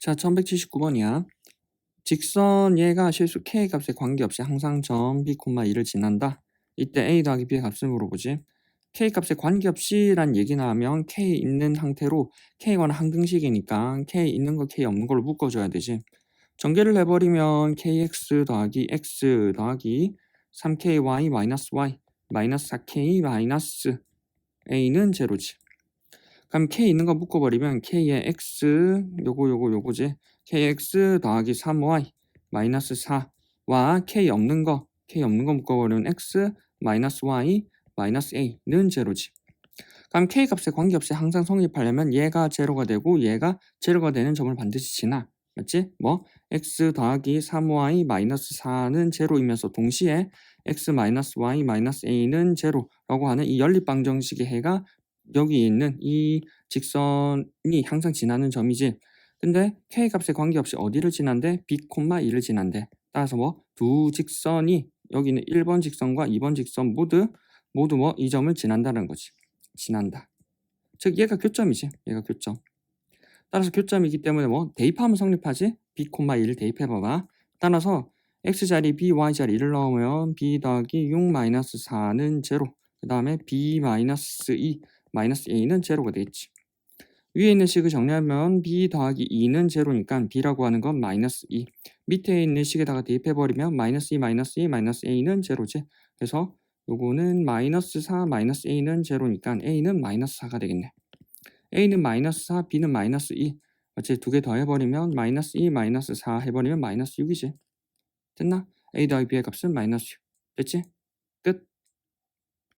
자, 1179번이야. 직선 얘가 실수 k 값에 관계없이 항상 점 b, 2를 지난다. 이때 a 더하기 b의 값을 물어보지. k 값에 관계없이란 얘기나 하면 k 있는 상태로 k와는 항등식이니까 k 있는 거 k 없는 걸로 묶어줘야 되지. 전개를 해버리면 kx 더하기 x 더하기 3ky 마이너스 y 마이너스 4k 마이너스 a는 제로지. 그럼 k 있는 거 묶어버리면 k의 x 요거 요거 요거지. kx 더하기 3y 마이너스 4와 k 없는 거 k 없는 거 묶어버리면 x 마이너스 y 마이너스 a는 제로지. 그럼 k 값에 관계없이 항상 성립하려면 얘가 제로가 되고 얘가 제로가 되는 점을 반드시 지나. 맞지? 뭐 x 더하기 3y 마이너스 4는 제로이면서 동시에 x 마이너스 y 마이너스 a는 제로라고 하는 이 연립방정식의 해가 여기 있는 이 직선이 항상 지나는 점이지. 근데 k 값에 관계없이 어디를 지난대? b, 2를 지난대. 따라서 뭐 두 직선이 여기는 1번 직선과 2번 직선 모두 모두 뭐 이 점을 지난다는 거지. 지난다. 즉 얘가 교점이지. 얘가 교점. 따라서 교점이기 때문에 뭐 대입하면 성립하지. b, 1을 대입해봐봐. 따라서 x자리 b, y자리 1을 넣으면 b 더하기 6 마이너스 4는 제로. 그 다음에 b 마이너스 2 마이너스 a는 제로가 되겠지. 위에 있는 식을 정리하면 b 더하기 2는 제로니까 b라고 하는 건 마이너스 2. 밑에 있는 식에다가 대입해버리면 마이너스 2 마이너스 2 마이너스 a는 제로지. 그래서 요거는 마이너스 4 마이너스 a는 제로니까 a는 마이너스 4가 되겠네. a는 마이너스 4, b는 마이너스 2. 어째 두개 더 해버리면 마이너스 2 마이너스 4 해버리면 마이너스 6이지. 됐나? a 더하기 b의 값은 마이너스 6. 됐지?